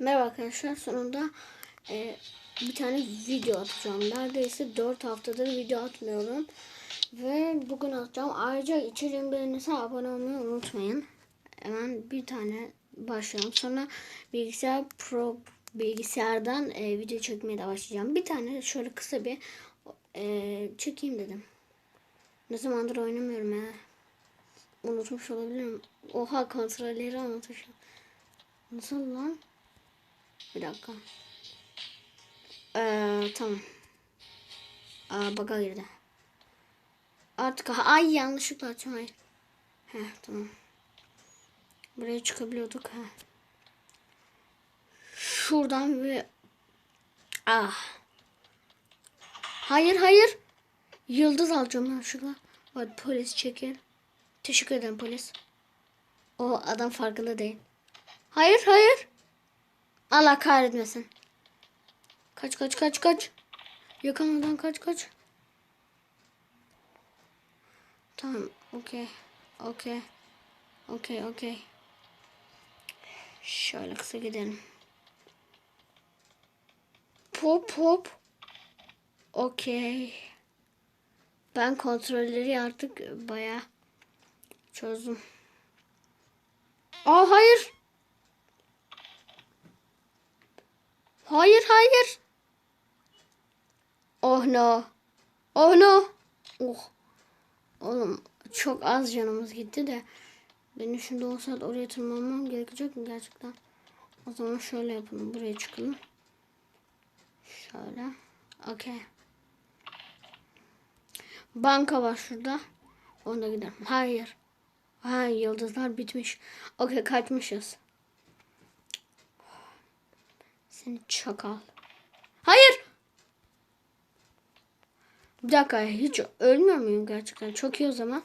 Merhaba arkadaşlar sonunda e, bir tane video atacağım. Neredeyse 4 haftadır video atmıyorum. Ve bugün atacağım. Ayrıca içeriğin beğenirse abone olmayı unutmayın. Hemen bir tane başlayalım. Sonra bilgisayar pro bilgisayardan e, video çekmeye de başlayacağım. Bir tane şöyle kısa bir e, çekeyim dedim. Ne zamandır oynamıyorum ya. Unutmuş olabilirim. Oha kontrolleri unutmuşum. Nasıl lan? Bir dakika. Ee, tamam. Aa, baga girdi. Artık ay yanlışlıkla açtım hayır. Heh tamam. Buraya çıkabiliyorduk ha. Şuradan bir ah. Hayır hayır. Yıldız alacağım ben şurada. Hadi polis çekin. Teşekkür ederim polis. O adam farkında değil. Hayır hayır. Allah kahretmesin. Kaç kaç kaç kaç. Yakamadan kaç kaç. Tamam. Okey. Okey. Okey okey. Şöyle kısa gidelim. Pop pop. Okey. Ben kontrolleri artık baya çözdüm. Aa hayır. Hayır hayır. Oh no. Oh no. Oh. Oğlum çok az canımız gitti de. Benim şimdi 10 saat oraya tırmanmam gerekecek mi gerçekten? O zaman şöyle yapalım. Buraya çıkalım. Şöyle. Okey. Banka var şurada. Onda gidelim. Hayır. Hayır yıldızlar bitmiş. Okey kaçmışız. Seni çakal. Hayır. Bir dakika hiç ölmüyor muyum gerçekten? Çok iyi o zaman.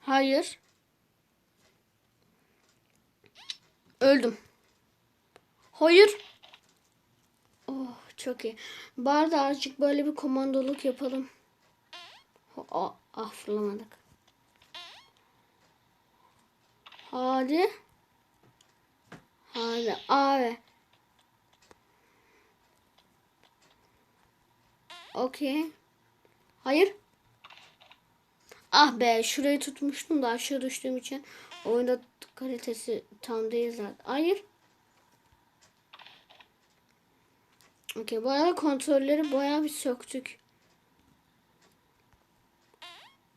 Hayır. Öldüm. Hayır. Oh çok iyi. Bari de azıcık böyle bir komandoluk yapalım. Oh, ah fırlamadık. Hadi. Hadi abi. Okey. Hayır. Ah be şurayı tutmuştum da aşağı düştüğüm için oyunda kalitesi tam değil zaten. Hayır. Okey bu arada kontrolleri bayağı bir söktük.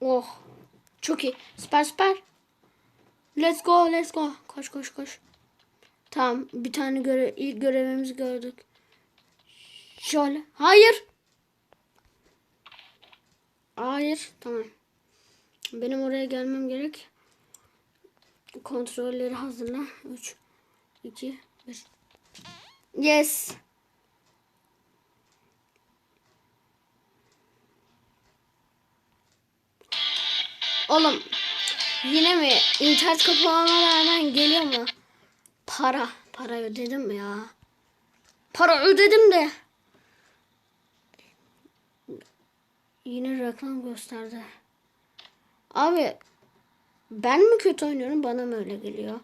Oh. Çok iyi. Süper süper. Let's go let's go. Koş koş koş. Tamam bir tane göre ilk görevimizi gördük. Şöyle. Hayır. Hayır. Tamam. Benim oraya gelmem gerek. Kontrolleri hazırla. 3, 2, 1. Yes. Oğlum yine mi? İnternet kapamama rağmen geliyor mu? Para. Para ödedim ya. Para ödedim de. Yine reklam gösterdi. Abi ben mi kötü oynuyorum bana mı öyle geliyor?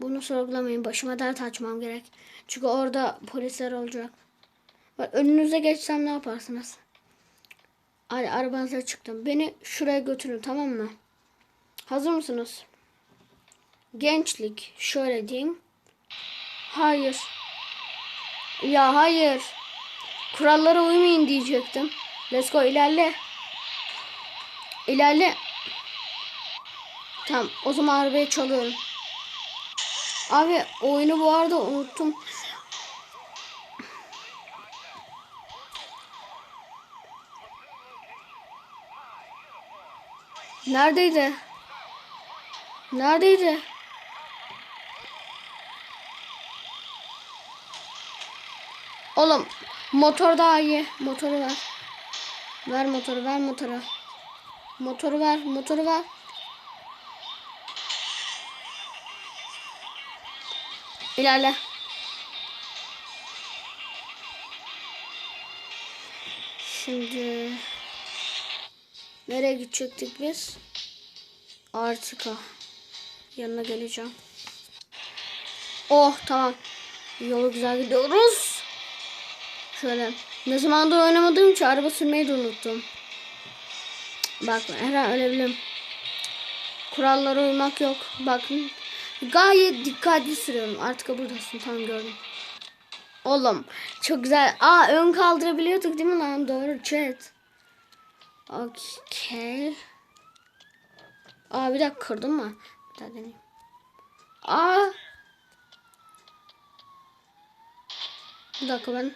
Bunu sorgulamayın. Başıma dert açmam gerek. Çünkü orada polisler olacak. Bak önünüze geçsem ne yaparsınız? Hadi arabanıza çıktım. Beni şuraya götürün tamam mı? Hazır mısınız? Gençlik. Şöyle diyeyim. Hayır. Ya hayır. Kurallara uymayın diyecektim. Let's go ilerle. İlerle. Tamam o zaman arabayı çalıyorum. Abi oyunu bu arada unuttum. Neredeydi? Neredeydi? Oğlum motor daha iyi. Motoru ver. Ver motoru ver motoru. Motoru ver motoru ver. İlerle. Şimdi nereye gidecektik biz? Artıka. Yanına geleceğim. Oh tamam. Yolu güzel gidiyoruz. Şöyle. Ne zamandır oynamadığım için araba sürmeyi de unuttum. Bak her an ölebilirim. Kurallara uymak yok. Bakın. Gayet dikkatli sürüyorum. Artık buradasın. Tamam gördüm. Oğlum çok güzel. Aa ön kaldırabiliyorduk değil mi lan? Doğru chat. Okey. Aa bir dakika kırdım mı? Bir daha deneyeyim. Aa. Bir dakika ben.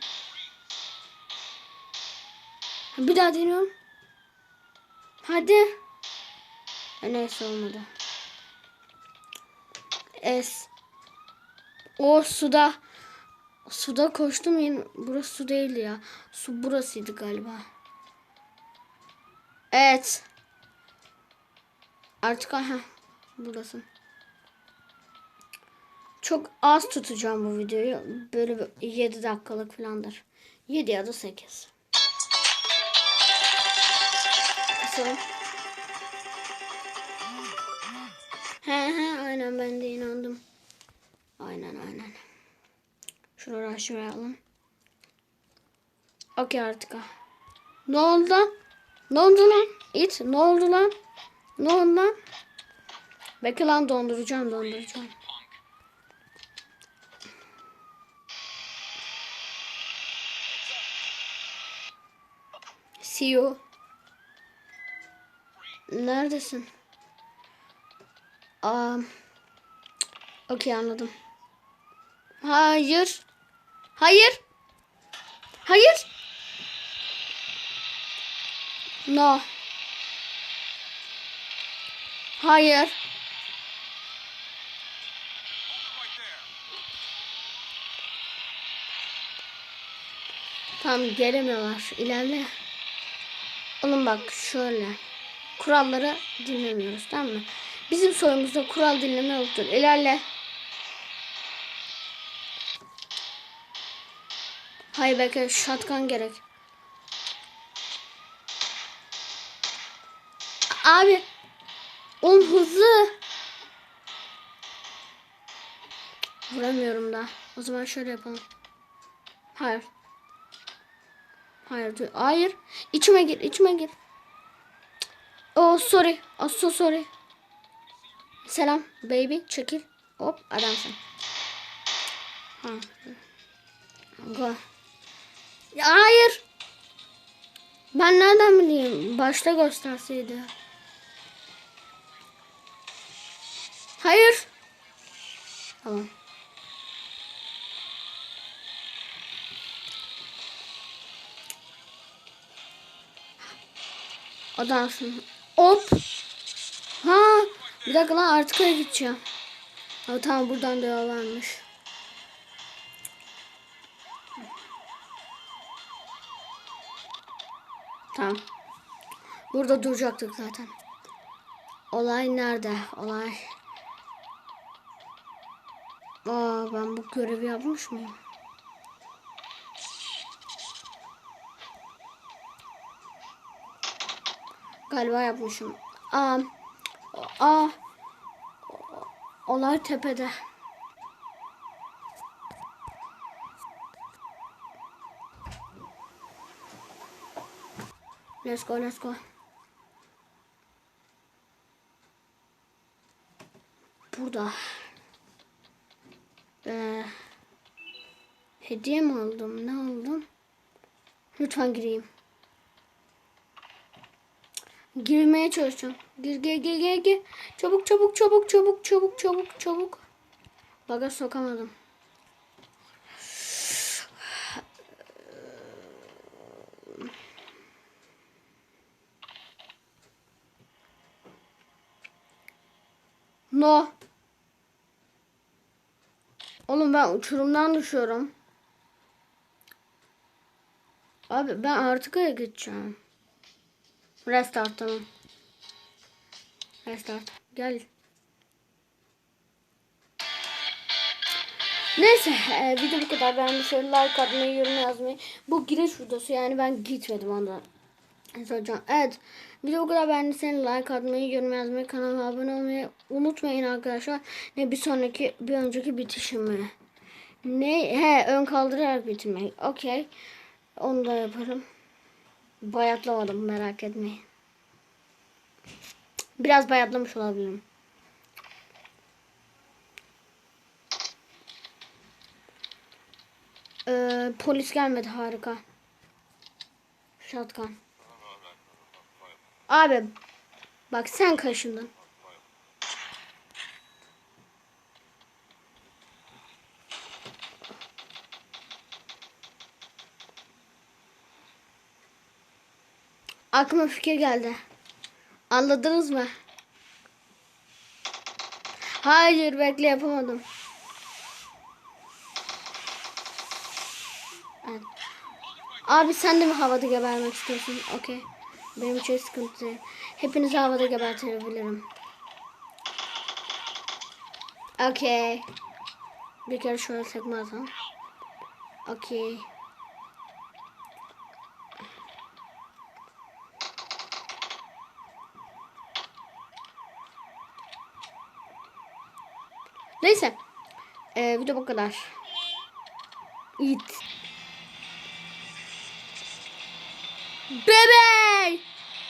Bir daha deniyorum. Hadi. Ha, neyse olmadı. Es. O suda. Suda koştum yine. Burası su değildi ya. Su burasıydı galiba. Evet. Artık aha. Burası. Çok az tutacağım bu videoyu. Böyle 7 dakikalık falandır. 7 ya da 8. Bakalım. He he aynen ben de inandım. Aynen aynen. Şuraya aşağıyalım. Okey artık ha. Ne oldu lan? Ne oldu lan? İt ne oldu lan? Ne oldu lan? Bekle lan donduracağım donduracağım. See you. Neredesin? Um, Okey anladım. Hayır. Hayır. Hayır. No. Hayır. Tamam gelemiyorlar. İlerle. Oğlum bak şöyle. Kuralları dinlemiyoruz tamam mı? Bizim soyumuzda kural dinleme yoktur. İlerle. Hayır bekle shotgun gerek. Abi. Oğlum hızlı. Vuramıyorum da. O zaman şöyle yapalım. Hayır. Hayır. Hayır. İçime gir. içime gir. Oh sorry. Oh so sorry. Selam baby. Çekil. Hop adamsın. Ha. Go. Hayır. Ben nereden bileyim? Başta gösterseydi. Hayır. Tamam. Adamsın. Hop. Ha. Bir dakika lan Artıka'ya gideceğim. Ha, tamam buradan da yol varmış. Tamam. Burada duracaktık zaten. Olay nerede? Olay. Aa ben bu görevi yapmış mıyım? Galiba yapmışım. Aa, aa, olay tepede. Let's go, let's go. Burada. Ee, hediye mi aldım? Ne aldım? Lütfen gireyim. Girmeye çalışacağım. Gir gir gir gir gir. Çabuk çabuk çabuk çabuk çabuk çabuk çabuk. Baga sokamadım. No. Oğlum ben uçurumdan düşüyorum. Abi ben Artıka'ya gideceğim. Restart tamam. Restart. Gel. Neyse e, video bu kadar. Ben şöyle like atmayı, yorum yazmayı. Bu giriş videosu yani ben gitmedim ondan. Soracağım. Evet. Video bu kadar. Ben de senin like atmayı, yorum yazmayı, kanalıma abone olmayı unutmayın arkadaşlar. Ne bir sonraki, bir önceki bitişimi. Ne? He ön kaldırarak bitirmek. Okey. Onu da yaparım. Bayatlamadım merak etmeyin. Biraz bayatlamış olabilirim. Ee, polis gelmedi harika. Shotgun. Abi bak sen kaşındın. Aklıma fikir geldi. Anladınız mı? Hayır bekle yapamadım. Abi sen de mi havada gebermek istiyorsun? Okey. Benim için sıkıntı değil. Hepinizi havada gebertebilirim. Okey. Bir kere şöyle sekme atalım. Okey. Neyse. Ee, video bu kadar. It. Bebek.